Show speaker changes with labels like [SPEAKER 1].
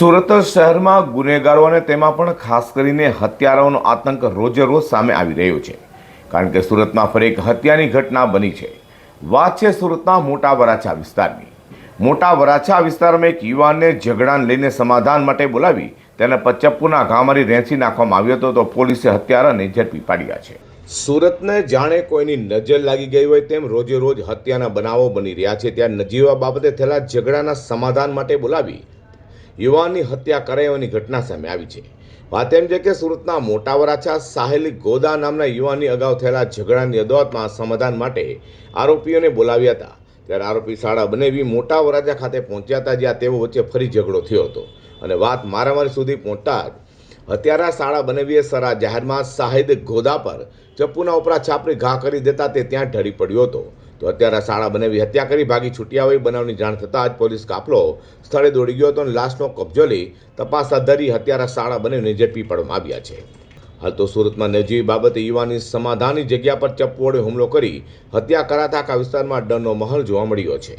[SPEAKER 1] સુરત શહેરમાં ગુનેગારો અને તેમાં પણ ખાસ કરીને હત્યારાઓનો આતંક રોજે રોજ સામે આવી રહ્યો છે. કારણ કે સુરતમાં ફરી એક હત્યાની ઘટના બની છે. વાત છે સુરતના મોટા વરાછા વિસ્તારની. મોટા વરાછા વિસ્તારમાં એક યુવાનને ઝઘડાને લઈને સમાધાન માટે બોલાવી તેને પચપ્પુના ઘા મારી રેંચી નાખવામાં આવ્યો હતો, તો પોલીસે હત્યારાને ઝડપી પાડ્યા છે. સુરતને જાણે કોઈની નજર લાગી ગઈ હોય તેમ રોજે રોજ હત્યાના બનાવો બની રહ્યા છે. ત્યાં નજીવા બાબતે થયેલા ઝઘડાના સમાધાન માટે બોલાવી યુવાનની હત્યા કરાયવાની ઘટના સામે આવી છે. વાત એમ છે કે સુરતના મોટા વરાછા સાહેલી ગોદા નામના યુવાનની અગાઉ થયેલા ઝઘડાની અદાવતમાં સમાધાન માટે આરોપીઓને બોલાવ્યા હતા. ત્યારે આરોપી શાળા બનેવી મોટા વરાછા ખાતે પહોંચ્યા હતા, જ્યાં તેઓ વચ્ચે ફરી ઝઘડો થયો હતો. અને વાત મારામારી સુધી પહોંચતા જ હત્યારા શાળા બનેવીએ સરા જાહેરમાં સાહેદ ગોદા પર ચપ્પુના ઉપરા છાપરી ઘા કરી દેતા તે ત્યાં ઢળી પડ્યો હતો. તો હત્યારા શાળા બનાવી, હત્યા કરી, ભાગી છૂટ્યા હોય બનાવની જાણ થતાં જ પોલીસ કાફલો સ્થળે દોડી ગયો હતો અને લાશનો કબજો લઈ તપાસ હાથ ધરી હત્યારા શાળા બનાવીને ઝડપી પાડવામાં આવ્યા છે. હાલ તો સુરતમાં નજીવી બાબતે યુવાની સમાધાનની જગ્યા પર ચપ્પુ વડે હુમલો કરી હત્યા કરાતા આખા વિસ્તારમાં ડરનો માહોલ જોવા મળ્યો છે.